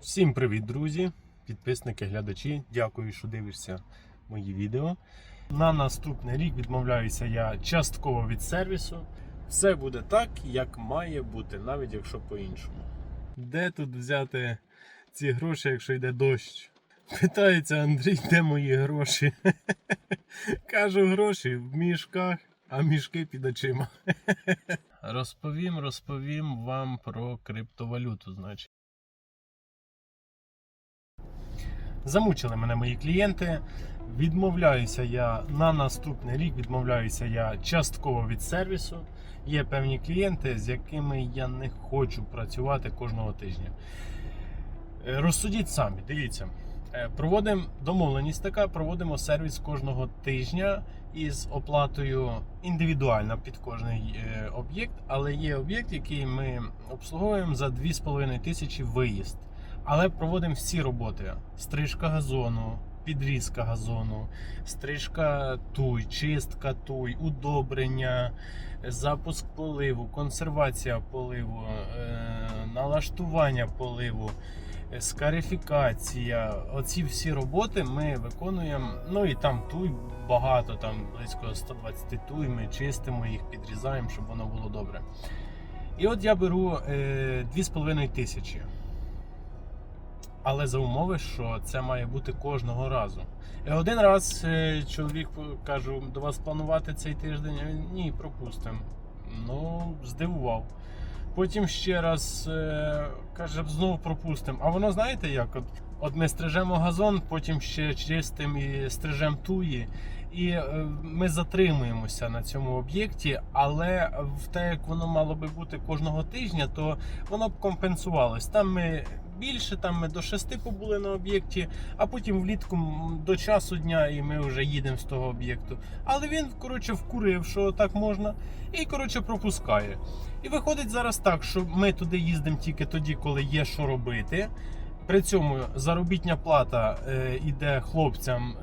Всім привіт, друзі, підписники, глядачі. Дякую, що дивишся мої відео. На наступний рік відмовляюся я частково від сервісу. Все буде так, як має бути, навіть якщо по-іншому. Де тут взяти ці гроші, якщо йде дощ? Питається Андрій, де мої гроші? Кажу, гроші в мішках, а мішки під очима. Розповім, розповім вам про криптовалюту, значить. Замучили мене мої клієнти. Відмовляюся я на наступний рік, відмовляюся я частково від сервісу. Є певні клієнти, з якими я не хочу працювати кожного тижня. Е, Розсудіть самі, дивіться. Е, Проводимо домовленість така, проводимо сервіс кожного тижня із оплатою індивідуально під кожний е, об'єкт, але є об'єкт, який ми обслуговуємо за 2,5 тисячі виїзд. Але проводимо всі роботи: стрижка газону, підрізка газону, стрижка туй, чистка туй, удобрення, запуск поливу, консервація поливу, е, налаштування поливу, е, скарифікація. Оці всі роботи ми виконуємо. Ну і там туй багато, там близько 120 туй. Ми чистимо їх, підрізаємо, щоб воно було добре. І от я беру е, 2,5 тисячі. Але за умови, що це має бути кожного разу. І один раз е, чоловік кажу, до вас планувати цей тиждень. Ні, пропустимо. Ну, здивував. Потім ще раз е, каже, знову пропустимо. А воно знаєте як? От, от ми стрижемо газон, потім ще чистимо і стрижемо туї. І е, ми затримуємося на цьому об'єкті, але в те, як воно мало би бути кожного тижня, то воно б компенсувалось. Там ми більше, там ми до 6 побули на об'єкті, а потім влітку до часу дня і ми вже їдемо з того об'єкту. Але він, коротше, вкурив, що так можна, і коротше пропускає. І виходить зараз так, що ми туди їздимо тільки тоді, коли є що робити. При цьому заробітня плата е, йде хлопцям.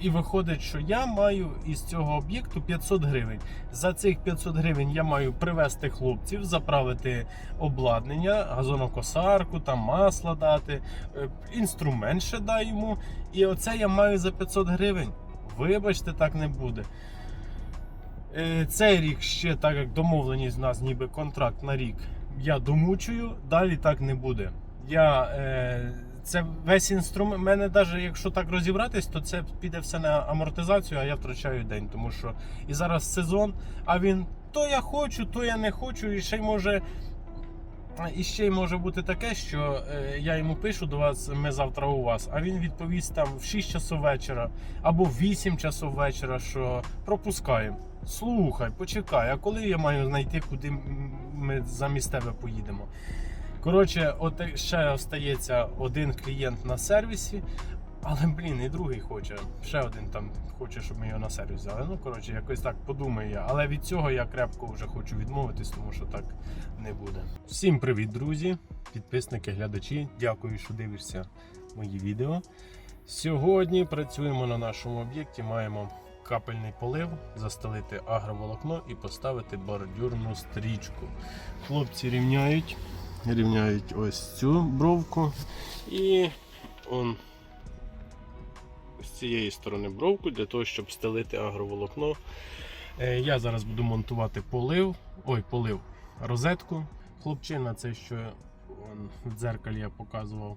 І виходить, що я маю із цього об'єкту 500 гривень. За цих 500 гривень я маю привезти хлопців, заправити обладнання, газонокосарку, там масло дати, е, інструмент ще дай йому. І оце я маю за 500 гривень. Вибачте, так не буде. Е, Цей рік ще, так як домовленість в нас, ніби контракт на рік, я домучую, далі так не буде. Я, е, це весь інструмент. мене навіть якщо так розібратись, то це піде все на амортизацію, а я втрачаю день. Тому що і зараз сезон, а він то я хочу, то я не хочу, і ще й може. І ще й може бути таке, що е, я йому пишу до вас, ми завтра у вас, а він відповість там в 6 часов вечора або в 8 часов вечора, що пропускаємо. Слухай, почекай, а коли я маю знайти, куди ми замість тебе поїдемо? Коротше, от ще остається один клієнт на сервісі, але блін, і другий хоче. Ще один там хоче, щоб ми його на сервіс взяли. Ну, коротше, якось так подумаю я. Але від цього я крепко вже хочу відмовитись, тому що так не буде. Всім привіт, друзі, підписники, глядачі. Дякую, що дивишся мої відео. Сьогодні працюємо на нашому об'єкті. Маємо капельний полив, застелити агроволокно і поставити бордюрну стрічку. Хлопці рівняють, рівняють ось цю бровку і он з цієї сторони бровку для того, щоб стелити агроволокно. Е, Я зараз буду монтувати полив, ой, полив, розетку. Хлопчина, це що в дзеркалі я показував.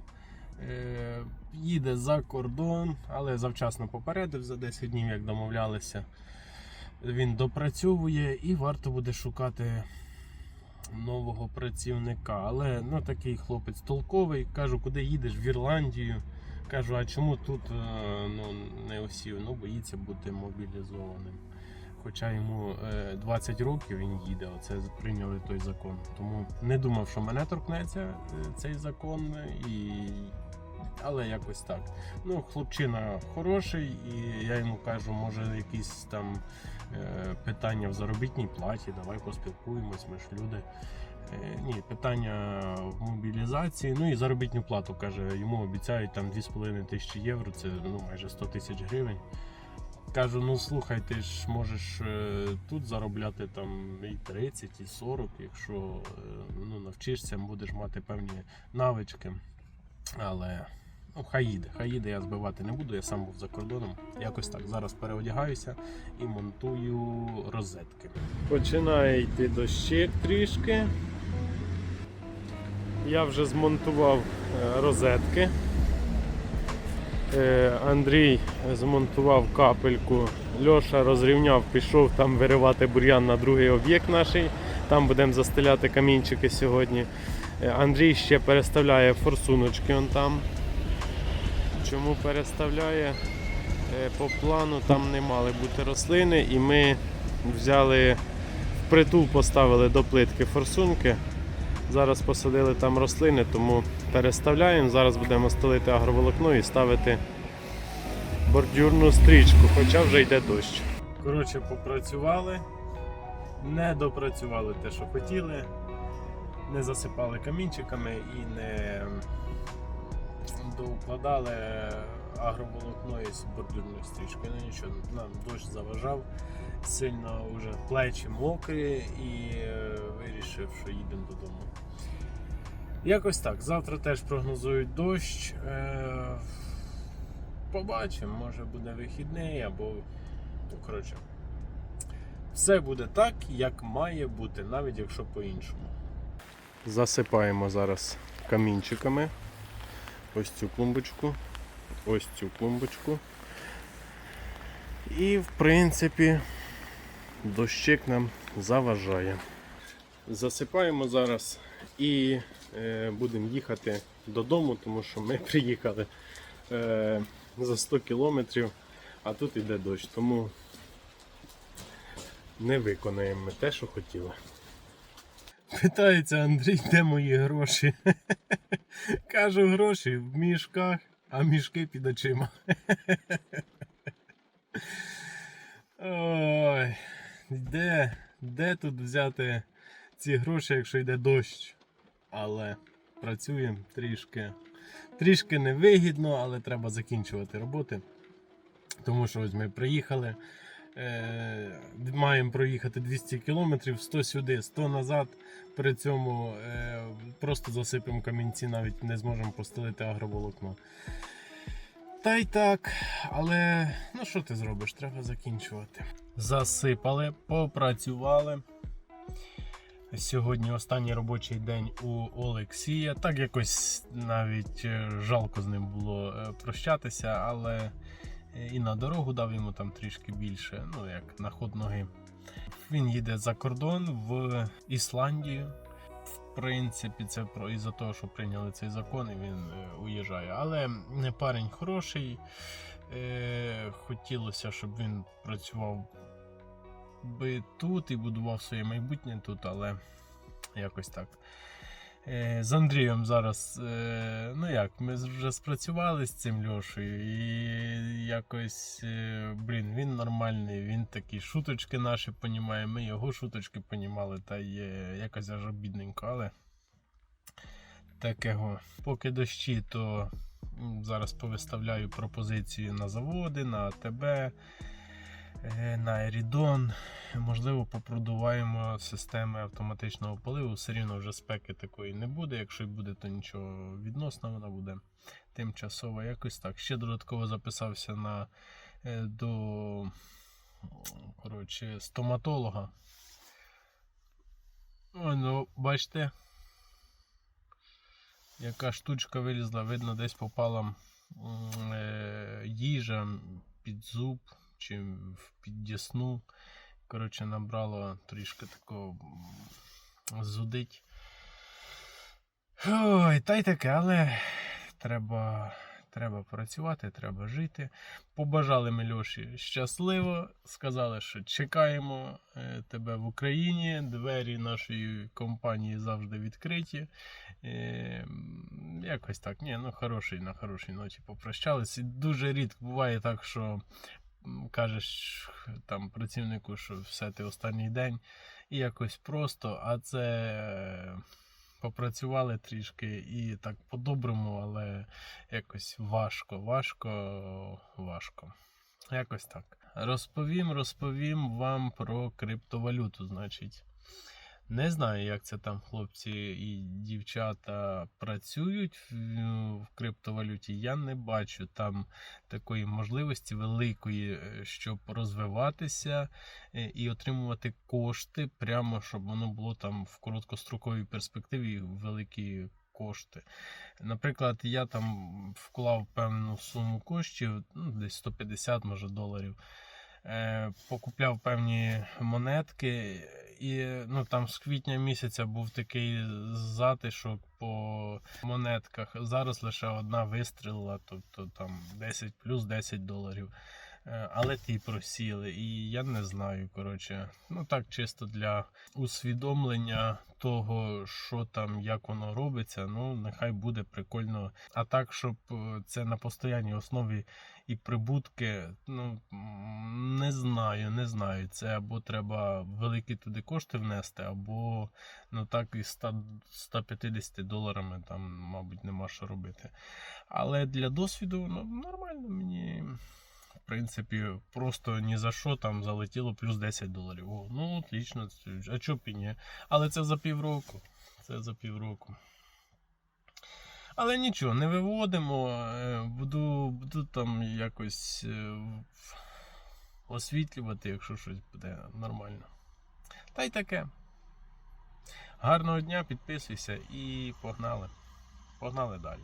Е, Їде за кордон, але завчасно попередив за 10 днів, як домовлялися. Він допрацьовує і варто буде шукати нового працівника. Але ну, такий хлопець толковий. Кажу, куди їдеш? В Ірландію. Кажу, а чому тут е, ну, не осів? Ну, боїться бути мобілізованим. Хоча йому е, 20 років він їде, оце прийняли той закон. Тому не думав, що мене торкнеться е, цей закон, і... але якось так. Ну, хлопчина хороший, і я йому кажу, може якісь там е, питання в заробітній платі, давай поспілкуємось, ми ж люди. Е, Ні, питання в мобілізації. Ну і заробітну плату каже, йому обіцяють там 2,5 тисячі євро, це ну, майже 100 тисяч гривень. Кажу, ну слухай, ти ж можеш е, тут заробляти там і 30, і 40, якщо ну, навчишся, будеш мати певні навички. Але ну, хай їде, я збивати не буду, я сам був за кордоном. Якось так. Зараз переодягаюся і монтую розетки. Починає йти дощик трішки. Я вже змонтував е, розетки. Е, Андрій змонтував капельку. Льоша розрівняв, пішов там виривати бур'ян на другий об'єкт наш. Там будемо застеляти камінчики сьогодні. Е, Андрій ще переставляє форсуночки он там. Чому переставляє? Е, По плану там не мали бути рослини, і ми взяли впритул, поставили до плитки форсунки. Зараз посадили там рослини, тому переставляємо. Зараз будемо стелити агроволокно і ставити бордюрну стрічку, хоча вже йде дощ. Коротше, попрацювали, не допрацювали те, що хотіли, не засипали камінчиками і не доукладали агроволокно із бордюрною стрічкою. Ну нічого, нам дощ заважав, сильно вже плечі мокрі і е, вирішив, що їдемо додому. Якось так. Завтра теж прогнозують дощ. Е, Побачимо, може буде вихідний або. Ну, коротше. Все буде так, як має бути, навіть якщо по-іншому. Засипаємо зараз камінчиками. Ось цю клумбочку, ось цю клумбочку. І, в принципі, дощик нам заважає. Засипаємо зараз і е, будемо їхати додому, тому що ми приїхали е, за 100 кілометрів, а тут іде дощ, тому не виконаємо ми те, що хотіли. Питається Андрій, де мої гроші? Кажу, гроші в мішках, а мішки під очима. Ой, де, де тут взяти ці гроші, якщо йде дощ? Але працюємо трішки. Трішки невигідно, але треба закінчувати роботи. Тому що ось ми приїхали. Е, маємо проїхати 200 км, 100 сюди, 100 назад. При цьому е, просто засипемо камінці, навіть не зможемо постелити агроволокно. Та й так, але ну що ти зробиш? Треба закінчувати. Засипали, попрацювали. Сьогодні останній робочий день у Олексія. Так якось навіть е, жалко з ним було прощатися, але і на дорогу дав йому там трішки більше, ну як на ход ноги. Він їде за кордон в Ісландію. В принципі, це про із-за того, що прийняли цей закон, і він е, уїжджає. Але не парень хороший. Е, хотілося, щоб він працював би тут і будував своє майбутнє тут, але якось так. Е, З Андрієм зараз, е, ну як, ми вже спрацювали з цим Льошею, і якось, е, блін, він нормальний, він такі шуточки наші понімає, ми його шуточки понімали, та є якось аж обідненько, але такого. Поки дощі, то зараз повиставляю пропозиції на заводи, на АТБ, на Ерідон. Можливо, попродуваємо системи автоматичного поливу. Все рівно вже спеки такої не буде. Якщо й буде, то нічого відносно вона буде тимчасово. Якось так. Ще додатково записався на, е, до коротше, стоматолога. Ой, ну, бачите, яка штучка вилізла, видно, десь попала е, їжа під зуб чи в під дісну. Коротше, набрало трішки такого зудить. Ой, та й таке, але треба, треба працювати, треба жити. Побажали ми Льоші щасливо, сказали, що чекаємо е, тебе в Україні. Двері нашої компанії завжди відкриті. Е, якось так. Ні, ну хороший на хорошій ноті попрощались. І дуже рідко буває так, що кажеш там працівнику, що все ти останній день, і якось просто, а це. Попрацювали трішки і так по-доброму, але якось важко, важко, важко. Якось так. Розповім, розповім вам про криптовалюту. Значить, Не знаю, як це там хлопці і дівчата працюють в, криптовалюті. Я не бачу там такої можливості великої, е, щоб розвиватися е, і отримувати кошти, прямо щоб воно було там в короткостроковій перспективі великі кошти. Наприклад, я там вклав певну суму коштів, ну, десь 150 може доларів. Е, покупляв певні монетки, і ну там з квітня місяця був такий затишок по монетках. Зараз лише одна вистрілила, тобто там 10 плюс 10 доларів. Е, Але ті просіли, і я не знаю. Коротше, ну так чисто для усвідомлення того, що там, як воно робиться. Ну нехай буде прикольно. А так, щоб е, це на постоянній основі і прибутки, ну не знаю, не знаю. Це або треба великі туди кошти внести, або ну так і 100, 150 доларами там, мабуть, нема що робити. Але для досвіду ну, нормально мені. В принципі, просто ні за що там залетіло плюс 10 доларів. О, ну, отлично, а чо б і ні. Але це за півроку. Це за півроку. Але нічого, не виводимо. е, Буду, буду там якось е, освітлювати, якщо щось буде нормально. Та й таке. Гарного дня, підписуйся і погнали. Погнали далі.